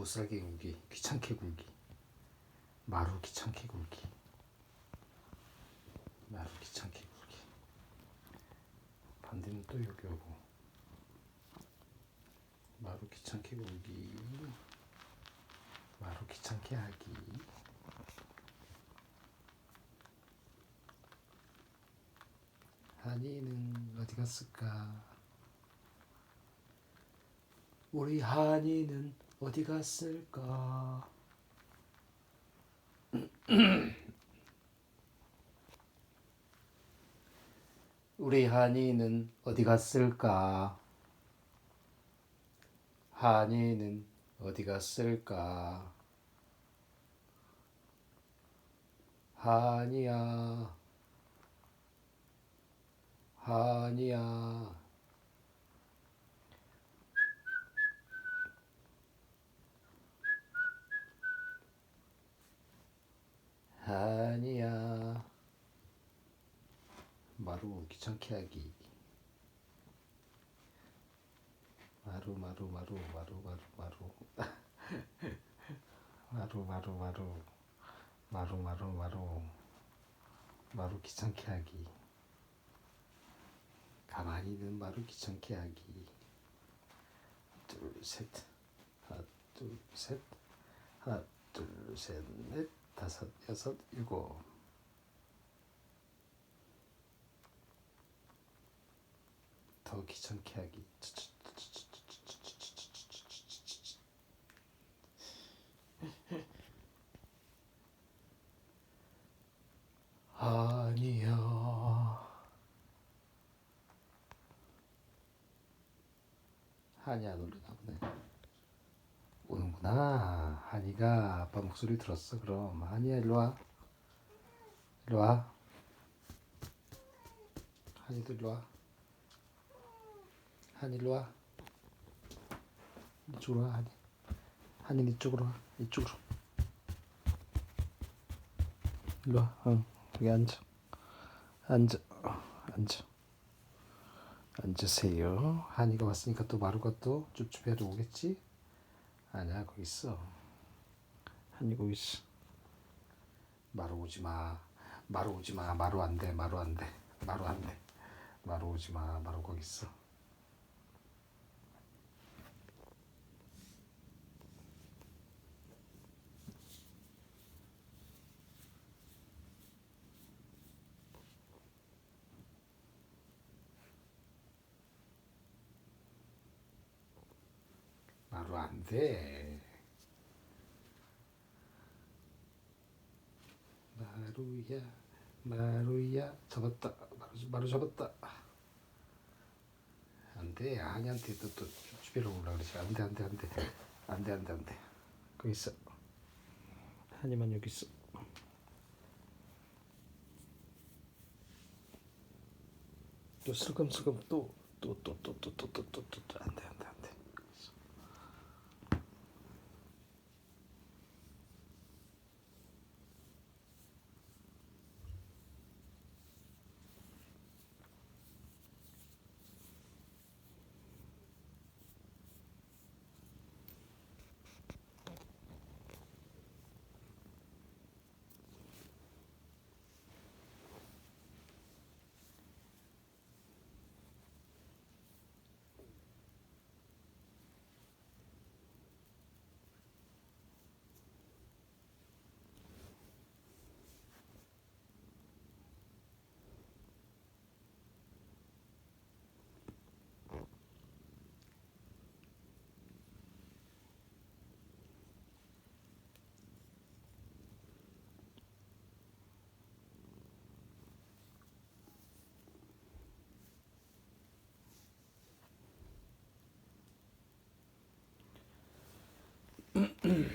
못살게 굴기 귀찮게 굴기. 마루 귀찮게 굴기. 마루 귀찮게 굴기. 반대는 또 여기 오고. 마루 귀찮게 굴기. 마루 귀찮게 하기. 한이는 어디 갔을까? 우리 한이는 어디 갔을까 우리 한이는 어디 갔을까? 한이는 어디 갔을까? 한이야, 한이야. 한이야. 마루 귀찮게 하기. 마루 마루 마루 마루 마루 마루. 마루 마루 마루. 마루 마루 마루. 마루 귀찮게 하기. 가만히 있는 마루 귀찮게 하기. 둘 셋. 하나 둘 셋. 하나 둘 셋 넷 다섯 여섯 일곱 더 귀찮게 하기. 아니야. 한이야 놀리나 보네. 오는구나. 한이가 아빠 목소리 들었어. 그럼 한이야 일로 와. 일로 와. 한이도 일로 와. 한이 일로 와. 이쪽으로 와, 한이. 한이 이쪽으로 와. 이쪽으로. 일로 와. 응. 여기 앉아. 앉아. 앉아. 앉으세요. 한이가 왔으니까 또 마루가 또 쭈쭈배로 오겠지? 아니야, 거기 있어. 거기 있어. 마루 오지 마. 마루 오지 마. 마루 안 돼. 마루 안 돼. 마루 안 돼. 마루 오지 마. 마루 거기 있어. 마루 안 돼. 마루야, 마루야, 잡았다. 마루, 마루 잡았다. 안 돼. 한이한테 또, 또 주변으로 오라 그러지. 안 돼, 안 돼, 안 돼. 안 돼, 안 돼, 안 돼. 거기 있어. 한이만 여기 있어. 또 슬금슬금 또, 또, 또, 또, 또, 또, 또, 또, 또, 또, 안 돼, 안 돼, mm, mm.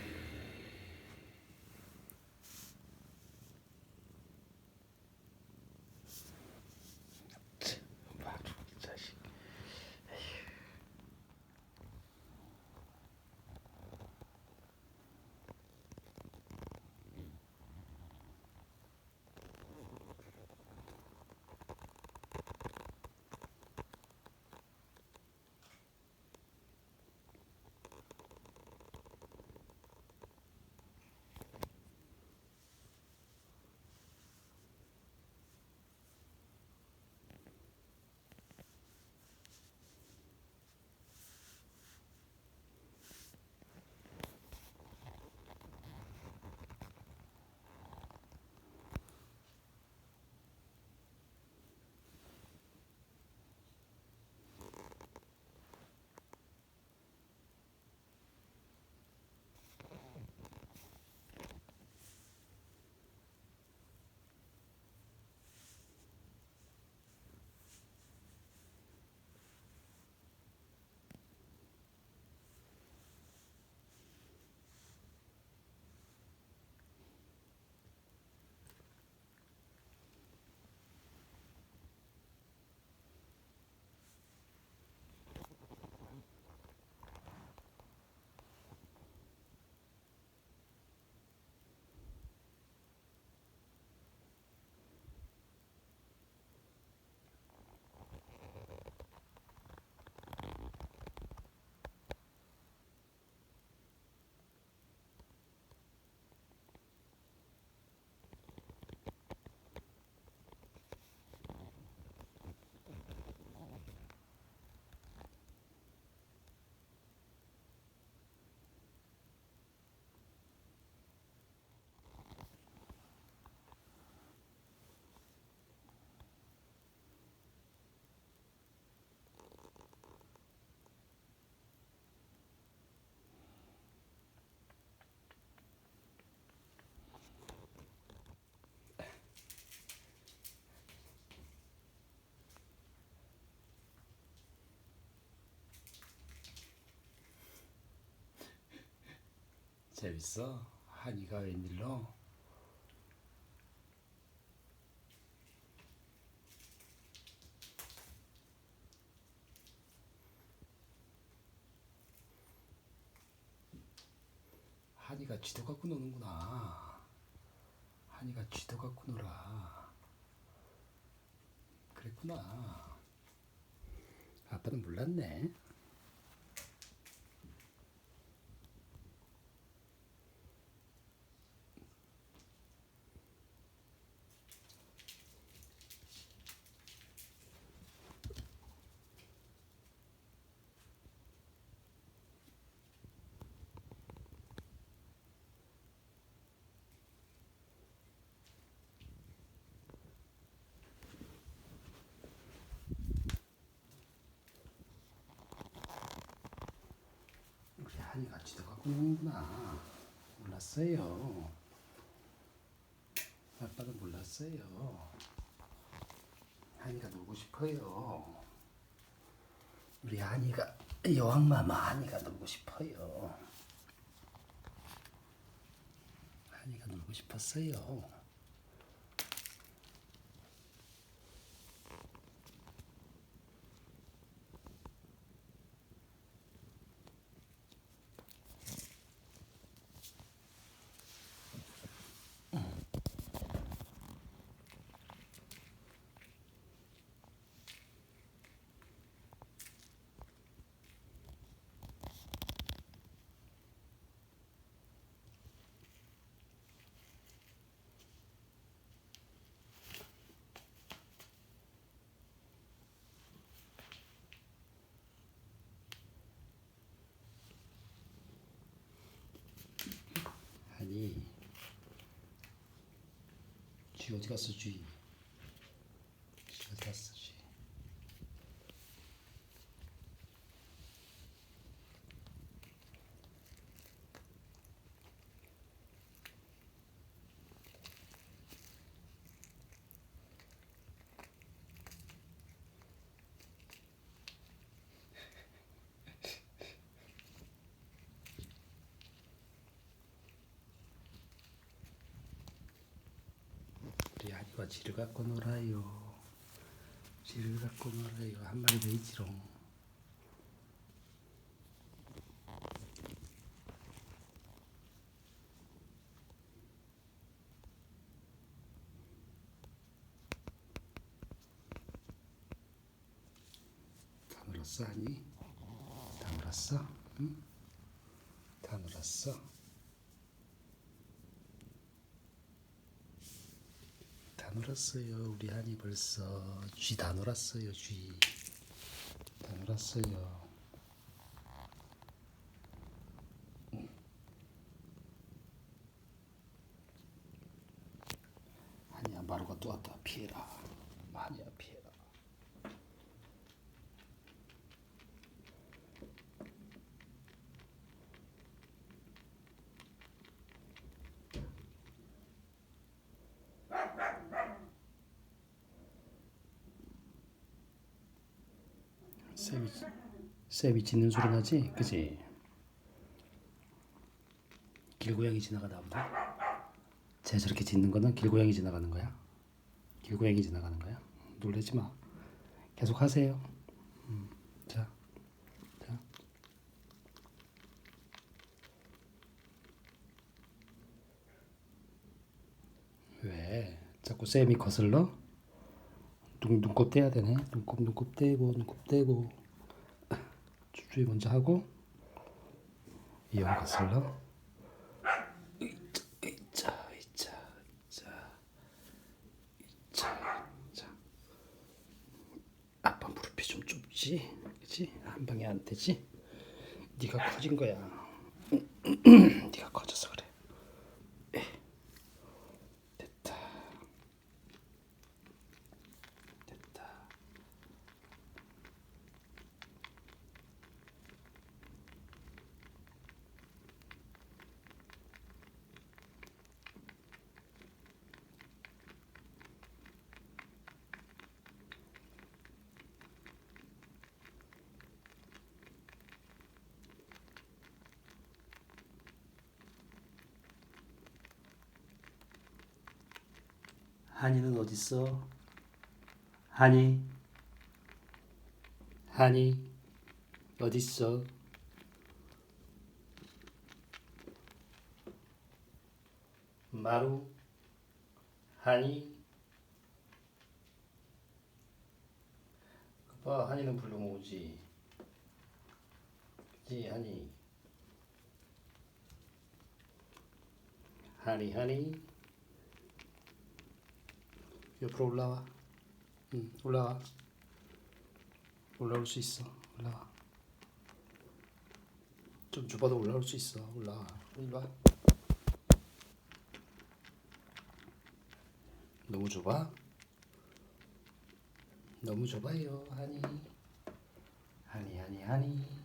재밌어? 한이가 웬일로? 한이가 쥐도 갖고 노는구나. 한이가 쥐도 갖고 놀아. 그랬구나. 아빠는 몰랐네. 한이가 쥐도 갖고 노는구나. 몰랐어요. 아빠는 몰랐어요. 한이가 놀고 싶어요. 우리 한이가 여왕마마 한이가 놀고 싶어요. 한이가 놀고 싶었어요. 아니 쥐 어디 갔어 쥐? 쥐 어디 갔어 쥐? 아이가 쥐를 갖고 놀아요. 쥐를 갖고 놀아요. 한 마리 더 있지롱. 다 놀았어 아니? 다 놀았어? 응? 다 놀았어? 놀았어요 우리 한이 벌써. 쥐 다 놀았어요 쥐 다 놀았어요. 한이야 마루가 또 왔다. 피해라 한이야 피해라 쌤이 쌤이 짖는 소리 나지? 그지? 길고양이 지나가다 보다 쟤 저렇게 짖는 거는 길고양이 지나가는 거야? 길고양이 지나가는 거야? 놀라지 마. 계속 하세요. 음, 자, 자. 왜 자꾸 쌤이 거슬러 눈, 눈곱 떼야 되네. 눈곱 눈곱 떼고 눈곱 떼고. 주주이 먼저 하고 이형 거슬러 이자 이자 이자 이자 이자 이자 아빠 무릎이 좀 좁지? 그치? 한 방에 안 되지? 네가 커진 거야 한이는 어딨어? 한이 한이 어딨어? 마루 한이 봐 한이는 부르면 오지 그치 한이 한이 한이 옆으로 올라와. 응 올라와. 올라올 수 있어. 올라와. 좀 좁아도 올라올 수 있어. 올라와. 이리 와. 너무 좁아? 너무 좁아요 하니 하니 하니 하니